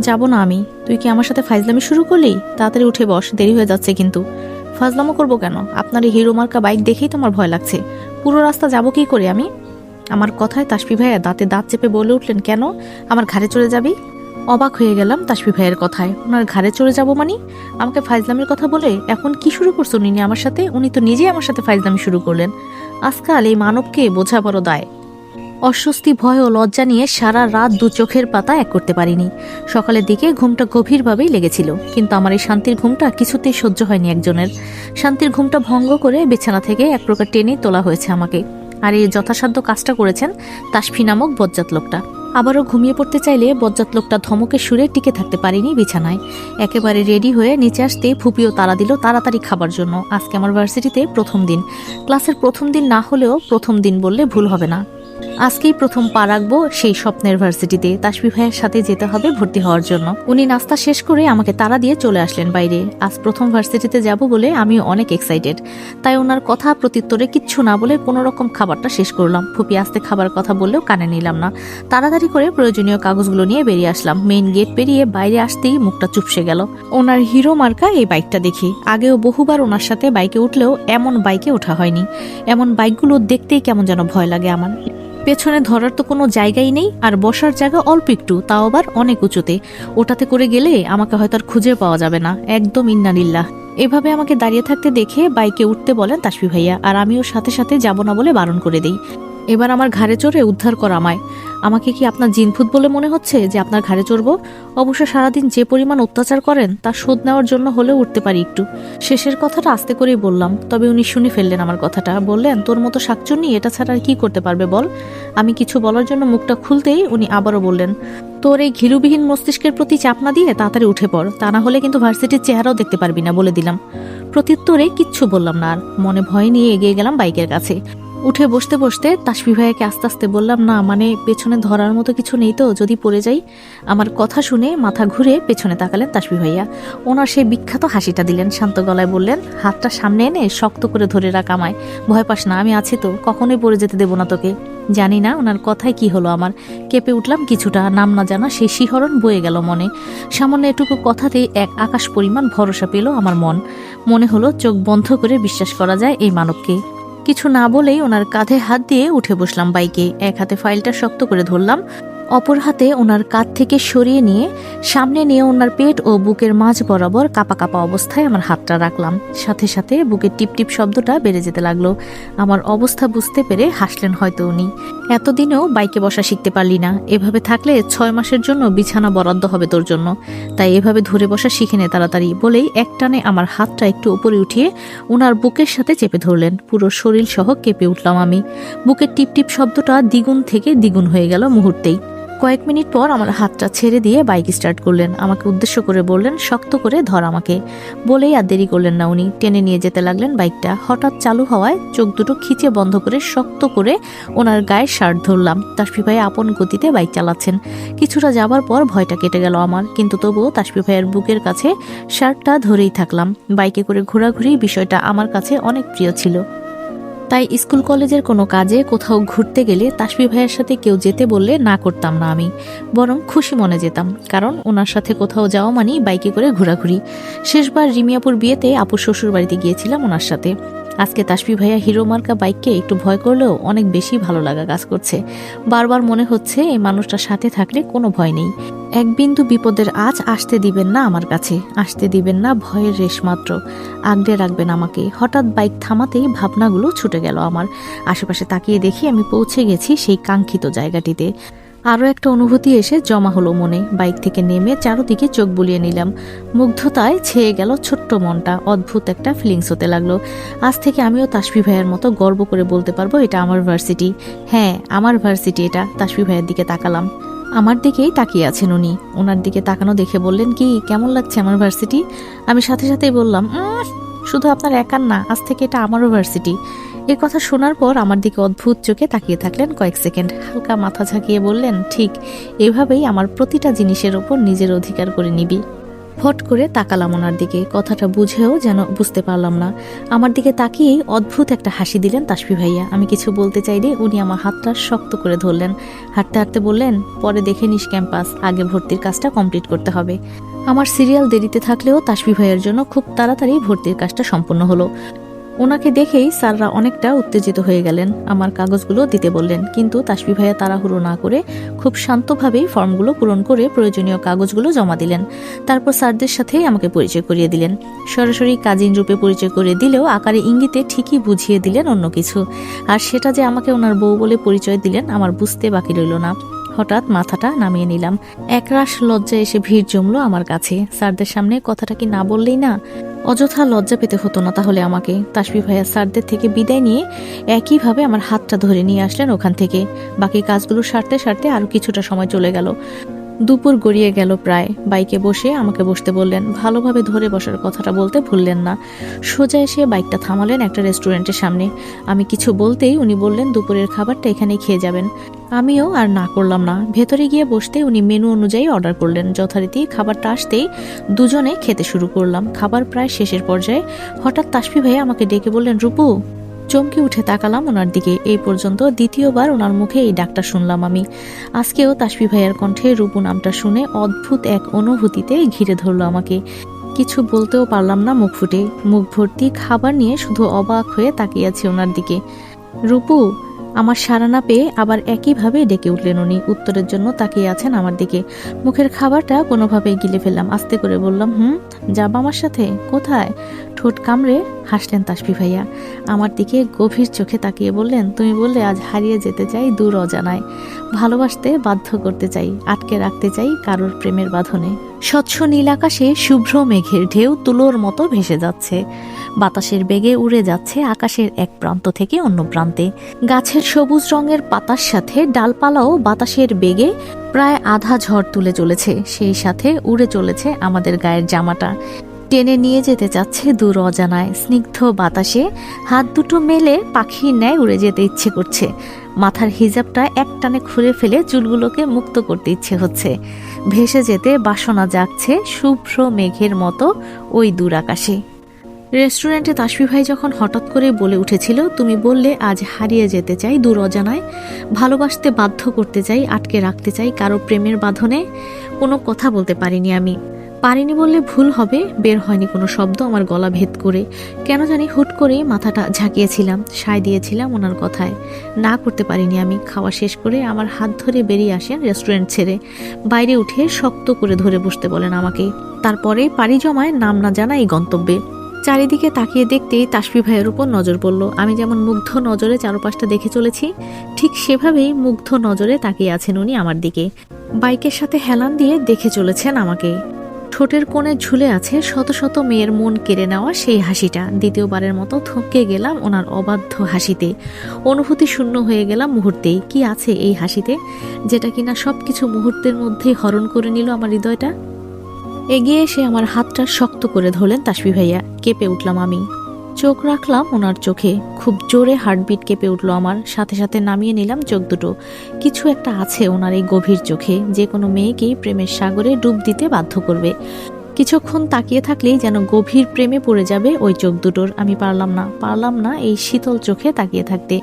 যাব না আমি। তুই কি আমার সাথে ফাইজলামি শুরু করলি? তাড়াতাড়ি উঠে বস, দেরি হয়ে যাচ্ছে কিন্তু। ফাজলামো করব কেন? আপনার এই হিরো মার্কা বাইক দেখেই তোমার ভয় লাগছে। পুরো রাস্তা যাব কি করে আমি? আমার কথায় তাসপি ভাইয়া দাঁতে দাঁত চেপে বলে উঠলেন, কেন? আমার ঘাড়ে চলে যাবি? অবাক হয়ে গেলাম তাসপি ভাইয়ের কথায়। ওনার ঘাড়ে চলে যাব মানে? আমাকে ফাইজলামের কথা বলে, এখন কি শুরু করছ উনি আমার সাথে? উনি তো নিজেই আমার সাথে ফাইজলামি শুরু করলেন। আজকাল এই মানবকে বোঝা বড় দায়। অস্বস্তি, ভয় ও লজ্জা নিয়ে সারা রাত দু চোখের পাতা এক করতে পারিনি। সকালের দিকে ঘুমটা গভীরভাবেই লেগেছিল, কিন্তু আমার এই শান্তির ঘুমটা কিছুতেই সহ্য হয়নি একজনের। শান্তির ঘুমটা ভঙ্গ করে বিছানা থেকে এক প্রকার টেনে তোলা হয়েছে আমাকে। আর এই যথাসাধ্য কাজটা করেছেন তাসফি নামক বজ্জাত লোকটা। আবারও ঘুমিয়ে পড়তে চাইলে বজ্জাত লোকটা ধমকে সুরে টিকে থাকতে পারিনি বিছানায়। একেবারে রেডি হয়ে নিচে আসতে ফুপিও তারা দিল তাড়াতাড়ি খাবার জন্য। আজকে আমার ভার্সিটিতে প্রথম দিন। ক্লাসের প্রথম দিন না হলেও প্রথম দিন বললে ভুল হবে না। আজকেই প্রথম পা রাখব সেই স্বপ্নের ভার্সিটিতে। তাসবি ভাইয়ের সাথে যেতে হবে ভর্তি হওয়ার জন্য। উনি নাস্তা শেষ করে আমাকে তাড়া দিয়ে চলে আসলেন বাইরে। আজ প্রথম ভার্সিটিতে যাব বলে আমি অনেক এক্সাইটেড তাই ওনার কথা প্রত্যুত্তরে কিচ্ছু না বলে কোনো রকম খাবারটা শেষ করলাম। ফুপি আসতে খাবার কথা বললেও কানে নিলাম না। তাড়াতাড়ি করে প্রয়োজনীয় কাগজগুলো নিয়ে বেরিয়ে আসলাম। মেইন গেট পেরিয়ে বাইরে আসতেই মুখটা চুপসে গেল। ওনার হিরো মার্কা এই বাইকটা দেখি। আগেও বহুবার ওনার সাথে বাইকে উঠলেও এমন বাইকে ওঠা হয়নি। এমন বাইকগুলো দেখতেই কেমন যেন ভয় লাগে আমার। পেছনে ধরার তো কোনো জায়গাই নেই, আর বসার জায়গা অল্প একটু, তাও আবার অনেক উঁচুতে। ওটাতে করে গেলে আমাকে হয়তো আর খুঁজে পাওয়া যাবে না। একদম ইন্নানিল্লাহ এভাবে আমাকে দাঁড়িয়ে থাকতে দেখে বাইকে উঠতে বলেন তাসফি ভাইয়া, আর আমিও সাথে সাথে যাব না বলে বারণ করে দিই। এবার আমার ঘাড়ে চড়ে উদ্ধার করা আমায়। আমাকে কি আপনার জিনফুত বলে মনে হচ্ছে যে আপনার ঘাড়ে চড়বো? অবশ্য সারাদিন যে পরিমাণ অত্যাচার করেন, তা শোধ নেওয়ার জন্য হলেও উঠতে পারি একটু। শেষের কথাটা আস্তে করেই বললাম, তবে উনি শুনে ফেললেন আমার কথাটা। বললেন, তোর মতো শাকচুন্নি এটা ছাড়া আর কি করতে পারবে বল? আমি কিছু বলার জন্য মুখটা খুলতেই উনি আবারও বললেন, তোর এই ঘিরুবিহীন মস্তিষ্কের প্রতি চাপ না দিয়ে তাড়াতাড়ি উঠে পড়, তা না হলে কিন্তু ভার্সিটির চেহারাও দেখতে পারবি না, বলে দিলাম। প্রত্যুত্তরে কিচ্ছু বললাম না আর, মনে ভয় নিয়ে এগিয়ে গেলাম বাইকের কাছে। উঠে বসতে বসতে তাসফি ভাইয়াকে আস্তে আস্তে বললাম, না মানে পেছনে ধরার মতো কিছু নেই তো, যদি পড়ে যাই। আমার কথা শুনে মাথা ঘুরে পেছনে তাকালেন তাসফি ভাইয়া। ওনার সেই বিখ্যাত হাসিটা দিলেন, শান্ত গলায় বললেন, হাতটা সামনে এনে শক্ত করে ধরে রাখ আমায়। ভয় পাস না, আমি আছি তো, কখনোই পড়ে যেতে দেবো না তোকে। জানি না ওনার কথায় কি হলো আমার। কেঁপে উঠলাম কিছুটা, নাম না জানা সেই শিহরণ বয়ে গেল মনে। সামান্য এটুকু কথাতেই এক আকাশ পরিমাণ ভরসা পেল আমার মন। মনে হলো চোখ বন্ধ করে বিশ্বাস করা যায় এই মানবকে। কিছু না বলেই ওনার কাঁধে হাত দিয়ে উঠে বসলাম বাইকে। এক হাতে ফাইলটা শক্ত করে ধরলাম। অপর হাতে ওনার কাঁধ থেকে সরিয়ে নিয়ে সামনে নিয়ে ওনার পেট ও বুকের মাঝ বরাবর কাপা কাপা অবস্থায় আমার হাতটা রাখলাম। সাথে সাথে বুকের টিপ টিপ শব্দটা বেড়ে যেতে লাগল। আমার অবস্থা বুঝতে পেরে হাসলেন হয়তো উনি। এতদিনেও বাইকে বসা শিখতে পারলি না। এভাবে থাকলে ছয় মাসের জন্য বিছানা বরাদ্দ হবে তোর জন্য। তাই এভাবে ধরে বসা শিখে নে তাড়াতাড়ি বলেই একটানে আমার হাতটা একটু উপরে উঠিয়ে ওনার বুকের সাথে চেপে ধরলেন। পুরো শরীর সহ কেঁপে উঠলাম আমি। বুকের টিপ টিপ শব্দটা দ্বিগুণ থেকে দ্বিগুণ হয়ে গেল মুহূর্তেই। কয়েক মিনিট পর আমার হাতটা ছেড়ে দিয়ে বাইক স্টার্ট করলেন। আমাকে উদ্দেশ্য করে বললেন, শক্ত করে ধর আমাকে। বলেই আর দেরি করলেন না উনি। টেনে নিয়ে যেতে লাগলেন বাইকটা। হঠাৎ চালু হওয়ায় চোখ দুটো খিচে বন্ধ করে শক্ত করে ওনার গায়ে শার্ট ধরলাম। তাসফি ভাই আপন গতিতে বাইক চালাচ্ছেন। কিছুটা যাবার পর ভয়টা কেটে গেল আমার। কিন্তু তবুও তাসফি ভাইয়ের বুকের কাছে শার্টটা ধরেই থাকলাম। বাইকে করে ঘোরাঘুরি বিষয়টা আমার কাছে অনেক প্রিয় ছিল। তাই স্কুল কলেজের কোনো কাজে কোথাও ঘুরতে গেলে তাসবি ভাইয়ের সাথে কেউ যেতে বললে না করতাম না আমি, বরং খুশি মনে যেতাম, কারণ ওনার সাথে কোথাও যাওয়া মানেই বাইকে করে ঘোরাঘুরি। শেষবার রিমিয়াপুর বিয়েতে আপুর শ্বশুর বাড়িতে গিয়েছিলাম ওনার সাথে। আজকে তাসপি ভাইয়া হিরো মার্কা বাইককে একটু ভয় করলেও অনেক বেশি ভালো লাগা কাজ করছে। বারবার মনে হচ্ছে এই মানুষটার সাথে থাকলে কোনো ভয় নেই। এক বিন্দু বিপদের আজ আসতে দিবেন না আমার কাছে, আসতে দিবেন না ভয়ের রেশ মাত্র। আগড়ে রাখবেন আমাকে। হঠাৎ বাইক থামাতেই ভাবনাগুলো ছুটে গেল আমার। আশেপাশে তাকিয়ে দেখি আমি পৌঁছে গেছি সেই কাঙ্ক্ষিত জায়গাটিতে। আরও একটা অনুভূতি এসে জমা হলো মনে। বাইক থেকে নেমে চারদিকে চোখ বুলিয়ে নিলাম। মুগ্ধতায় ছেয়ে গেল ছোট্ট মনটা। অদ্ভুত একটা ফিলিংস হতে লাগল। আজ থেকে আমিও তাসফি ভাইয়ের মতো গর্ব করে বলতে পারব এটা আমার ভার্সিটি হ্যাঁ আমার ভার্সিটি এটা তাসফি ভাইয়ের দিকে তাকালাম। আমার দিকেই তাকিয়ে আছেন উনি। ওনার দিকে তাকানো দেখে বললেন কি কেমন লাগছে আমার ভার্সিটি আমি সাথে সাথেই বললাম "উম, শুধু আপনার একার না আজ থেকে এটা আমারও ভার্সিটি এর কথা শোনার পর আমার দিকে অদ্ভুত চোখে তাকিয়ে থাকলেন কয়েক সেকেন্ড। হালকা মাথা ঝাঁকিয়ে বললেন, ঠিক, এভাবেই আমার প্রতিটা জিনিসের ওপর নিজের অধিকার করে নিবি। ফট করে তাকালাম ওনার দিকে। কথাটা বুঝেও যেন বুঝতে পারলাম না। আমার দিকে তাকিয়েই অদ্ভুত একটা হাসি দিলেন তাসফি ভাইয়া। আমি কিছু বলতে চাইলে উনি আমার হাতটা শক্ত করে ধরলেন। হাঁটতে হাঁটতে বললেন, পরে দেখে নিস ক্যাম্পাস, আগে ভর্তির কাজটা কমপ্লিট করতে হবে। আমার সিরিয়াল দেরিতে থাকলেও তাসফি ভাইয়ের জন্য খুব তাড়াতাড়ি ভর্তির কাজটা সম্পূর্ণ হলো। ওনাকে দেখেই স্যাররা অনেকটা উত্তেজিত হয়ে গেলেন। আমার কাগজগুলো দিতে বললেন, কিন্তু তাসফি ভাইয়া তাড়াহুড়ো না করে খুব শান্তভাবেই ফর্মগুলো পূরণ করে প্রয়োজনীয় কাগজগুলো জমা দিলেন। তারপর স্যারদের সাথেই আমাকে পরিচয় করিয়ে দিলেন। সরাসরি কাজিন রূপে পরিচয় করে দিলেও আকারে ইঙ্গিতে ঠিকই বুঝিয়ে দিলেন অন্য কিছু। আর সেটা যে আমাকে ওনার বউ বলে পরিচয় দিলেন আমার বুঝতে বাকি রইল না। হঠাৎ মাথাটা নামিয়ে নিলাম। একরাশ লজ্জা এসে ভিড় জমলো আমার কাছে। স্যারদের সামনে কথাটা কি না বললেই না? অযথা লজ্জা পেতে হতো না তাহলে আমাকে। তাসবি ভাইয়া স্যারদের থেকে বিদায় নিয়ে একইভাবে আমার হাতটা ধরে নিয়ে আসলেন ওখান থেকে। বাকি কাজগুলো সারতে সারতে আরও কিছুটা সময় চলে গেল। দুপুর গড়িয়ে গেল প্রায়। বাইকে বসে আমাকে বসতে বললেন, ভালোভাবে ধরে বসার কথাটা বলতে ভুললেন না। সোজা এসে বাইকটা থামালেন একটা রেস্টুরেন্টের সামনে। আমি কিছু বলতেই উনি বললেন, দুপুরের খাবারটা এখানেই খেয়ে যাবেন। আমিও আর না করলাম না। ভেতরে গিয়ে বসতে উনি মেনু অনুযায়ী অর্ডার করলেন। যথারীতি খাবারটা আসতেই দুজনে খেতে শুরু করলাম। খাবার প্রায় শেষের পর্যায়ে হঠাৎ তাসফি ভাইয়া আমাকে ডেকে বললেন, রূপু, চমকে উঠে তাকালাম ওনার দিকে। এই পর্যন্ত দ্বিতীয়বার ওনার মুখে এই ডাকটা শুনলাম আমি। আজকেও তাসফি ভাইয়ার কণ্ঠে রূপু নামটা শুনে অদ্ভুত এক অনুভূতিতে ঘিরে ধরলো আমাকে। কিছু বলতেও পারলাম না মুখ ফুটে। মুখ ভর্তি খাবার নিয়ে শুধু অবাক হয়ে তাকিয়ে আছি ওনার দিকে। রূপু আমার সাড়া না পেয়ে আবার একইভাবে ডেকে উঠলেন উনি। উত্তরের জন্য তাকিয়ে আছেন আমার দিকে। মুখের খাবারটা কোনোভাবেই গিলে ফেললাম। আস্তে করে বললাম, হুম, যাব আমার সাথে? কোথায়? ঠোঁট কামড়ে হাসলেন তাসফি ভাইয়া। আমার দিকে গভীর চোখে তাকিয়ে বললেন, তুমি বললে আজ হারিয়ে যেতে চাই দূর অজানায়। ভালোবাসতে বাধ্য করতে চাই, আটকে রাখতে চাই কারোর প্রেমের বাঁধনে। স্বচ্ছ নীল আকাশে শুভ্র মেঘের ঢেউ তুলোর মতো ভেসে যাচ্ছে। বাতাসের বেগে উড়ে যাচ্ছে আকাশের এক প্রান্ত থেকে অন্য প্রান্তে। গাছের সবুজ রঙের পাতার সাথে ডালপালাও বাতাসের বেগে প্রায় আধা ঝড় তুলে চলেছে। সেই সাথে উড়ে চলেছে আমাদের গায়ের জামাটা। টেনে নিয়ে যেতে চাচ্ছে দূর অজানায়। স্নিগ্ধ বাতাসে হাত দুটো মেলে পাখির ন্যায় উড়ে যেতে ইচ্ছে করছে। মাথার হিজাবটা এক টানে খুলে ফেলে চুলগুলোকে মুক্ত করতে ইচ্ছে হচ্ছে। ভেসে যেতে বাসনা জাগছে শুভ্র মেঘের মতো ওই দূর আকাশে। রেস্টুরেন্টে তাসফি ভাই যখন হঠাৎ করে বলে উঠেছিল, তুমি বললে আজ হারিয়ে যেতে চাই দূর অজানায়। ভালোবাসতে বাধ্য করতে চাই, আটকে রাখতে চাই কারও প্রেমের বাঁধনে। কোনো কথা বলতে পারিনি আমি। পারিনি বললে ভুল হবে, বের হয়নি কোনো শব্দ আমার গলা ভেদ করে। কেন জানি হুট করে মাথাটা ঝাঁকিয়েছিলাম, সায় দিয়েছিলাম ওনার কথায়। না করতে পারিনি আমি, খাওয়া শেষ করে আমার হাত ধরে বেরিয়ে আসেন রেস্টুরেন্ট ছেড়ে। বাইরে উঠে শক্ত করে ধরে বসতে বলেন আমাকে। তারপরে পাড়ি জমায় নাম না জানা এই গন্তব্যে। চারিদিকে তাকিয়ে দেখতেই তাসফি ভাইয়ের উপর নজর পড়ল। আমি যেমন মুগ্ধ নজরে চারপাশটা দেখে চলেছি, ঠিক সেভাবেই মুগ্ধ নজরে তাকিয়ে আছেন উনি আমার দিকে। বাইকের সাথে হেলান দিয়ে দেখে চলেছেন আমাকে। ঠোঁটের কোণে ঝুলে আছে শত শত মেয়ের মন কেড়ে নেওয়া সেই হাসিটা। দ্বিতীয়বারের মতো থমকে গেলাম ওনার অবাধ্য হাসিতে। অনুভূতি শূন্য হয়ে গেলাম মুহূর্তেই। কি আছে এই হাসিতে? যেটা কিনা সব কিছু মুহূর্তের মধ্যেই হরণ করে নিল আমার হৃদয়টা। এগিয়ে এসে আমার হাতটা শক্ত করে ধরলেন তাসবি ভাইয়া। কেঁপে উঠলাম আমি। চোখ রাখলাম ওনার চোখে। খুব জোরে হার্টবিট কেঁপে উঠল আমার। সাথে সাথে নামিয়ে নিলাম চোখ দুটো। কিছু একটা আছে ওনার এই গভীর চোখে। যে কোনো মেয়েকেই প্রেমের সাগরে ডুব দিতে বাধ্য করবে। কিছুক্ষণ তাকিয়ে থাকলেই যেন গভীর প্রেমে পড়ে যাবে ওই চোখ দুটোর। আমি পারলাম না পারলাম না এই শীতল চোখে তাকিয়ে থাকতে।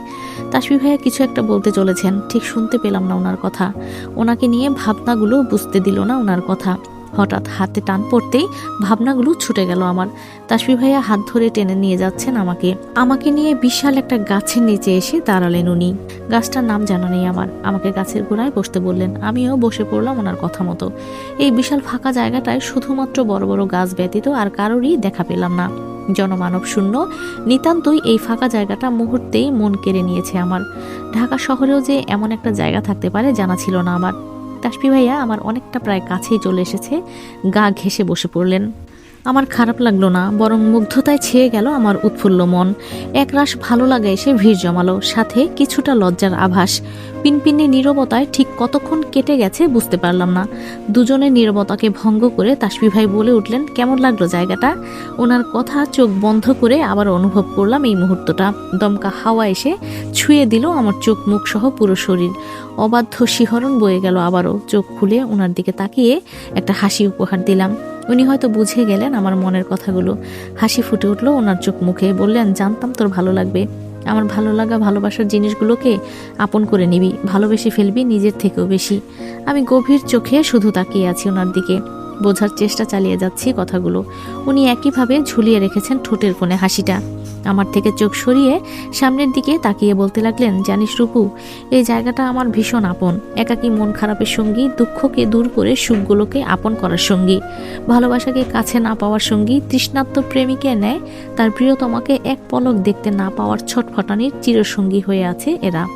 তাসবি ভাইয়া কিছু একটা বলতে চলেছেন। ঠিক শুনতে পেলাম না ওনার কথা। ওনাকে নিয়ে ভাবনাগুলো বুঝতে দিল না ওনার কথা। হঠাৎ হাতে টান পড়তেই ভাবনাগুলো ছুটে গেল আমার। তাসবি ভাইয়া হাত ধরে টেনে নিয়ে যাচ্ছেন আমাকে। আমাকে নিয়ে বিশাল একটা গাছের নিচে এসে দাঁড়ালেন উনি। গাছটার নাম জানা নেই আমার। আমাকে গাছের গোড়ায় বসতে বললেন, আমিও বসে পড়লাম ওনার কথা মতো। এই বিশাল ফাঁকা জায়গাটায় শুধুমাত্র বড় বড় গাছ ব্যতীত আর কারোরই দেখা পেলাম না। জনমানব শূন্য, নিতান্তই এই ফাঁকা জায়গাটা মুহূর্তেই মন কেড়ে নিয়েছে আমার। ঢাকা শহরেও যে এমন একটা জায়গা থাকতে পারে জানা ছিল না আমার। তাসপি ভাইয়া আমার অনেকটা প্রায় কাছেই চলে এসেছে। গা ঘেসে বসে পড়লেন। আমার খারাপ লাগল না, বরং মুগ্ধতায় ছেয়ে গেল আমার উৎফুল্ল মন। একরাশ ভালো লাগে এসে ভিড় জমালো, সাথে কিছুটা লজ্জার আভাস। পিনপিনে নীরবতায় ঠিক কতক্ষণ কেটে গেছে বুঝতে পারলাম না। দুজনের নীরবতাকে ভঙ্গ করে তাসপি ভাই বলে উঠলেন, কেমন লাগল জায়গাটা? ওনার কথা চোখ বন্ধ করে আবার অনুভব করলাম এই মুহূর্তটা। দমকা হাওয়া এসে ছুঁয়ে দিল আমার চোখ মুখ সহ পুরো শরীর। অবাধ্য শিহরণ বয়ে গেল আবারও। চোখ খুলে ওনার দিকে তাকিয়ে একটা হাসি উপহার দিলাম। উনি হয়তো বুঝে গেলেন আমার মনের কথাগুলো। হাসি ফুটে উঠল ওনার চোখ মুখে, বললেন, জানতাম তোর ভালো লাগবে। আমার ভালো লাগা, ভালোবাসার জিনিসগুলোকে আপন করে নিবি, ভালোবেসে ফেলবি, নিজের থেকেও বেশি। আমি গভীর চোখে শুধু তাকিয়ে আছি ওনার দিকে। বোঝার চেষ্টা চালিয়ে যাচ্ছি কথাগুলো। উনি একইভাবে ঝুলিয়ে রেখেছেন ঠোঁটের কোণে হাসিটা। আমার থেকে চোখ সরিয়ে সামনের দিকে তাকিয়ে বলতে লাগলেন, জানিস রূপু, এই জায়গাটা আমার ভীষণ আপন। একাকী মন খারাপের সঙ্গী, দুঃখকে দূর করে সুখগুলোকে আপন করার সঙ্গী। ভালোবাসাকে কাছে না পাওয়ার সঙ্গী তৃষ্ণাত্ম প্রেমিকে নেয়, তার প্রিয়তমাকে এক পলক দেখতে না পাওয়ার ছটফটানির চিরসঙ্গী হয়ে আছে এরা।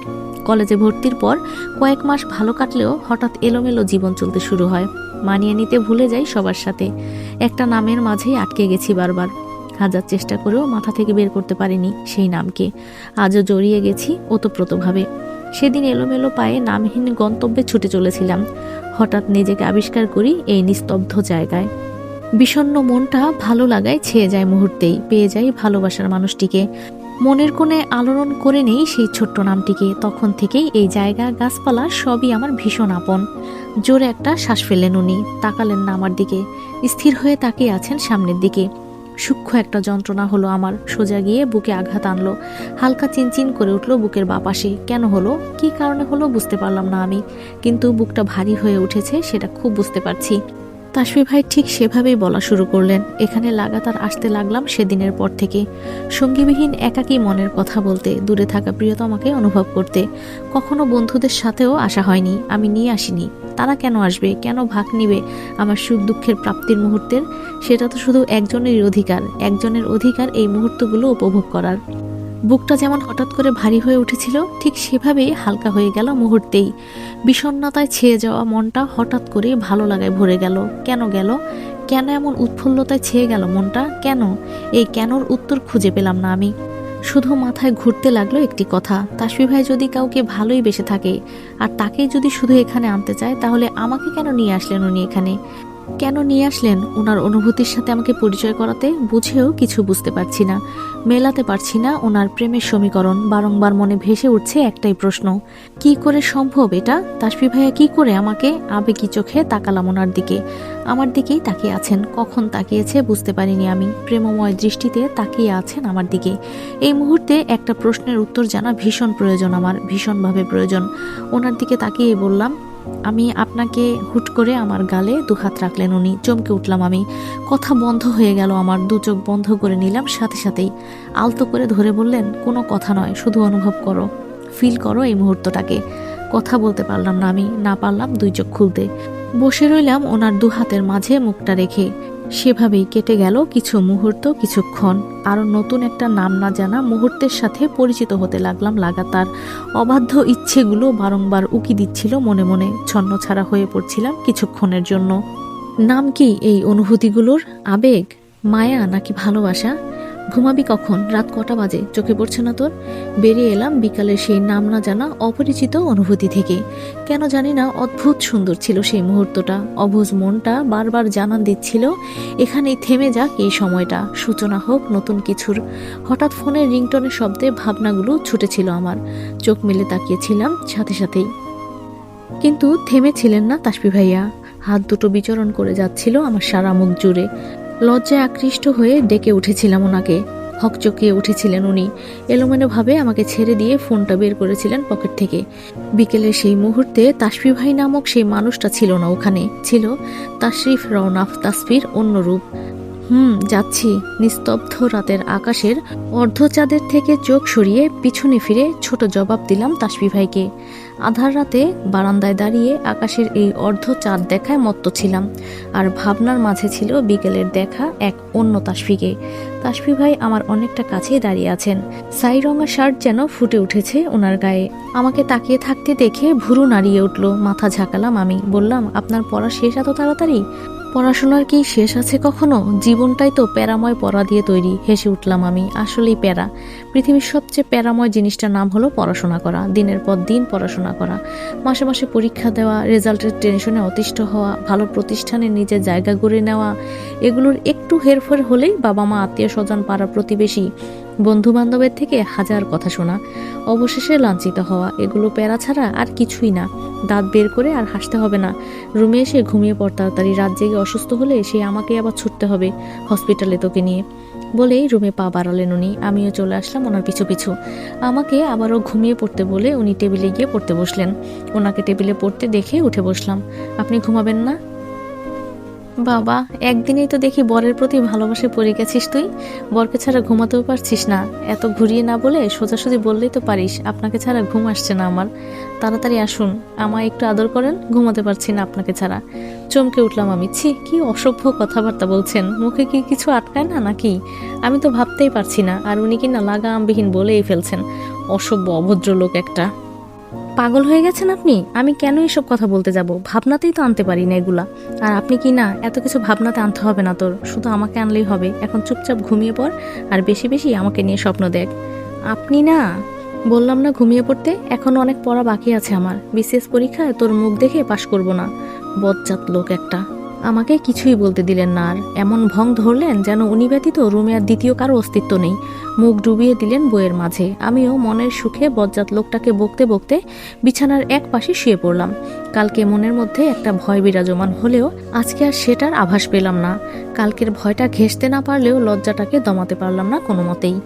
কলেজে ভর্তির পর কয়েক মাস ভালো কাটলেও হঠাৎ এলোমেলো জীবন চলতে শুরু হয়। মানিয়ে নিতে ভুলে যাই সবার সাথে। একটা নামের মাঝেই আটকে গেছি বারবার। হাজার চেষ্টা করেও মাথা থেকে বের করতে পারিনি সেই নামকে। আজও জড়িয়ে গেছি ওতপ্রোতভাবে। সেদিন এলোমেলো পায়ে নামহীন গন্তব্যে ছুটে চলেছিলাম। হঠাৎ নিজেকে আবিষ্কার করি এই নিস্তব্ধ জায়গায়। বিষণ্ণ মনটা ভালো লাগায় ছেয়ে যায় মুহূর্তেই, পেয়ে যাই ভালোবাসার মানুষটিকে। মনের কোণে আলোড়ন করে নেই সেই ছোট্ট নামটিকে। তখন থেকেই এই জায়গা, গাছপালা সবই আমার ভীষণ আপন। জোরে একটা শ্বাস ফেললেন উনি, তাকালেন না আমার দিকে। স্থির হয়ে তাকিয়ে আছেন সামনের দিকে। সূক্ষ্ম একটা যন্ত্রণা হলো আমার, সোজা গিয়ে বুকে আঘাত আনলো। হালকা চিনচিন করে উঠল বুকের বাপাশে। কেন হলো? কি কারণে হলো বুঝতে পারলাম না আমি। কিন্তু বুকটা ভারী হয়ে উঠেছে, সেটা খুব বুঝতে পারছি। তাসফি ভাই ঠিক সেভাবেই বলা শুরু করলেন, এখানে লাগাতার আসতে লাগলাম সেদিনের পর থেকে। সঙ্গীবিহীন, একাকী মনের কথা বলতে, দূরে থাকা প্রিয়তমাকে অনুভব করতে। কখনো বন্ধুদের সাথেও আসা হয়নি, আমি নিয়ে আসিনি। তারা কেন আসবে? কেন ভাগ নিবে? আমার সুখ দুঃখের প্রাপ্তির মুহূর্তের? সেটা তো শুধু একজনেরই অধিকার, একজনের অধিকার এই মুহূর্তগুলো উপভোগ করার। বুকটা যেমন হঠাৎ করে ভারী হয়ে উঠেছিল, ঠিক সেভাবেই হালকা হয়ে গেল মুহূর্তেই। বিষণ্ণতায় ছেয়ে যাওয়া মনটা হঠাৎ করে ভালো লাগায় ভরে গেল। কেন গেল? কেন এমন উৎফুল্লতায় ছেয়ে গেল মনটা? কেন? এই কেনর উত্তর খুঁজে পেলাম না আমি। শুধু মাথায় ঘুরতে লাগল একটি কথা, তাসফি ভাই যদি কাউকে ভালোই বেসে থাকে, আর তাকেই যদি শুধু এখানে আনতে চায়, তাহলে আমাকে কেন নিয়ে আসলেন উনি এখানে? কেন নিয়ে আসলেন ওনার অনুভূতির সাথে আমাকে পরিচয় করাতে বুঝেও কিছু বুঝতে পারছি না। মেলাতে পারছি না ওনার প্রেমের সমীকরণ। বারংবার মনে ভেসে উঠছে একটাই প্রশ্ন, কি করে সম্ভব এটা? তাসফি ভাইয়া কি করে আমাকে আবেগী চোখে তাকালাম ওনার দিকে? আমার দিকেই তাকিয়ে আছেন। কখন তাকিয়েছে বুঝতে পারিনি আমি। প্রেমময় দৃষ্টিতে তাকিয়ে আছেন আমার দিকে। এই মুহূর্তে একটা প্রশ্নের উত্তর জানা ভীষণ প্রয়োজন আমার, ভীষণভাবে প্রয়োজন। ওনার দিকে তাকিয়ে বললাম আমি আপনাকে হুট করে আমার গালে দুহাত রাখলেন উনি। চমকে উঠলাম আমি। কথা বন্ধ হয়ে গেল আমার। দু চোখ বন্ধ করে নিলাম সাথে সাথেই। আলতো করে ধরে বললেন, কোনো কথা নয়, শুধু অনুভব করো। ফিল করো এই মুহূর্তটাকে। কথা বলতে পারলাম না আমি। না পারলাম দুই চোখ খুলতে। বসে রইলাম ওনার দু হাতের মাঝে মুখটা রেখে। সেভাবেই কেটে গেল কিছু মুহূর্ত, কিছুক্ষণ। আরও নতুন একটা নাম না জানা মুহূর্তের সাথে পরিচিত হতে লাগলাম লাগাতার। অবাধ্য ইচ্ছেগুলো বারংবার উকি দিচ্ছিল মনে মনে ছন্ন ছাড়া হয়ে পড়ছিলাম কিছুক্ষণের জন্য। নাম কি এই অনুভূতিগুলোর? আবেগ? মায়া নাকি ভালোবাসা? ঘুমাবি কখন? রাত কটা বাজে? চোখে পড়ছে না তোর? বেরিয়ে এলাম বিকালের সেই নাম না জানা অপরিচিত অনুভূতি থেকে। কেন জানি না, অদ্ভুত সুন্দর ছিল সেই মুহূর্তটা। অবুজ মনটা বারবার জানান দিচ্ছিল, এখানেই থেমে যাক এই সময়টা। সূচনা হোক, নতুন কিছুর। হঠাৎ ফোনের রিংটনের শব্দে ভাবনাগুলো ছুটেছিল আমার। চোখ মেলে তাকিয়েছিলাম সাথে সাথেই। কিন্তু থেমেছিলেন না তাসপি ভাইয়া। হাত দুটো বিচরণ করে যাচ্ছিল আমার সারা মুখ জুড়ে। লজ্জায় আকৃষ্ট হয়ে ডেকে উঠেছিলাম ওনাকে। হকচকিয়ে উঠেছিলেন উনি। এলোমেলোভাবে আমাকে ছেড়ে দিয়ে ফোনটা বের করেছিলেন পকেট থেকে। বিকেলের সেই মুহূর্তে তাসফি ভাই নামক সেই মানুষটা ছিল না ওখানে। ছিল তাশরিফ রওনাফ তাসফির অন্য রূপ। হুম, যাচ্ছি। নিস্তব্ধ রাতের আকাশের অর্ধচাঁদের থেকে চোখ সরিয়ে পিছনে ফিরে ছোট জবাব দিলাম তাসফি ভাইকে। আধার রাতে বারান্দায় দাঁড়িয়ে আকাশের এই অর্ধ চাঁদ দেখায় মত্ত ছিলাম। আর ভাবনার মাঝে ছিল বিকেলের দেখা এক অন্য তাসফিকে। তাসফি ভাই আমার অনেকটা কাছেই দাঁড়িয়ে আছেন। সাই রঙা শার্ট যেন ফুটে উঠেছে ওনার গায়ে। আমাকে তাকিয়ে থাকতে দেখে ভুরু নাড়িয়ে উঠল। মাথা ঝাঁকালাম আমি। বললাম, আপনার পড়া শেষ এত তাড়াতাড়ি? পড়াশোনার কি শেষ আছে কখনো? জীবনটাই তো প্যারাময় পড়া দিয়ে তৈরি, হেসে উঠলাম আমি। আসলেই প্যারা। পৃথিবীর সবচেয়ে প্যারাময় জিনিসটার নাম হলো পড়াশোনা করা, দিনের পর দিন পড়াশোনা করা। মাসে মাসে পরীক্ষা দেওয়া, রেজাল্টের টেনশনে অতিষ্ঠ হওয়া, ভালো প্রতিষ্ঠানে নিজের জায়গা গড়ে নেওয়া, এগুলোর একটু হেরফের হলেই বাবা মা আত্মীয় স্বজন পাড়া প্রতিবেশী বন্ধু বান্ধবের থেকে হাজার কথা শোনা, অবশেষে লাঞ্ছিত হওয়া, এগুলো প্যারা ছাড়া আর কিছুই না। দাঁত বের করে আর হাসতে হবে না। রুমে এসে ঘুমিয়ে পড়, তাড়াতাড়ি রাত জেগে অসুস্থ হলে সে আমাকে আবার ছুটতে হবে হসপিটালে তোকে নিয়ে। বলেই রুমে পা বাড়ালেন উনি। আমিও চলে আসলাম ওনার পিছু পিছু। আমাকে আবারও ঘুমিয়ে পড়তে বলে উনি টেবিলে গিয়ে পড়তে বসলেন। ওনাকে টেবিলে পড়তে দেখে উঠে বসলাম। আপনি ঘুমাবেন না? বাবা, একদিনেই তো দেখি বরের প্রতি ভালোবাসে পড়ে গেছিস তুই। বরকে ছাড়া ঘুমাতেও পারছিস না। এত ঘুরিয়ে না বলে সোজাসুজি বললেই তো পারিস, আপনাকে ছাড়া ঘুম আসছে না আমার। তাড়াতাড়ি আসুন, আমায় একটু আদর করেন, ঘুমাতে পারছি না আপনাকে ছাড়া। চমকে উঠলাম আমি। ছি, কি অসভ্য কথাবার্তা বলছেন। মুখে কি কিছু আটকায় না নাকি? আমি তো ভাবতেই পারছি না, আর উনি কি না লাগামবিহীন বলেই ফেলছেন। অসভ্য, অভদ্র লোক একটা। পাগল হয়ে গেছেন আপনি? আমি কেন এসব কথা বলতে যাব? ভাবনাতেই তো আনতে পারি না এগুলা। আর আপনি কি না, এত কিছু ভাবনাতে আনতে হবে না তোর। শুধু আমাকে আনলেই হবে। এখন চুপচাপ ঘুমিয়ে পড়, আর বেশি বেশি আমাকে নিয়ে স্বপ্ন দেখ। আপনি না, বললাম না ঘুমিয়ে পড়তে? এখন অনেক পড়া বাকি আছে আমার। বিশেষ পরীক্ষায় তোর মুখ দেখে পাশ করব না। বজ্জাত লোক একটা। আমাকে কিছুই বলতে দিলেন না আর এমন ভং ধরলেন যেন উনি ব্যতীত রুমে আর দ্বিতীয় কারও অস্তিত্ব নেই। মুখ ডুবিয়ে দিলেন বইয়ের মাঝে। আমিও মনের সুখে বজ্জাত লোকটাকে বকতে বকতে বিছানার এক পাশে শুয়ে পড়লাম। কালকে মনের মধ্যে একটা ভয় বিরাজমান হলেও আজকে আর সেটার আভাস পেলাম না। কালকের ভয়টা ঘেঁষতে না পারলেও লজ্জাটাকে দমাতে পারলাম না কোনো মতেই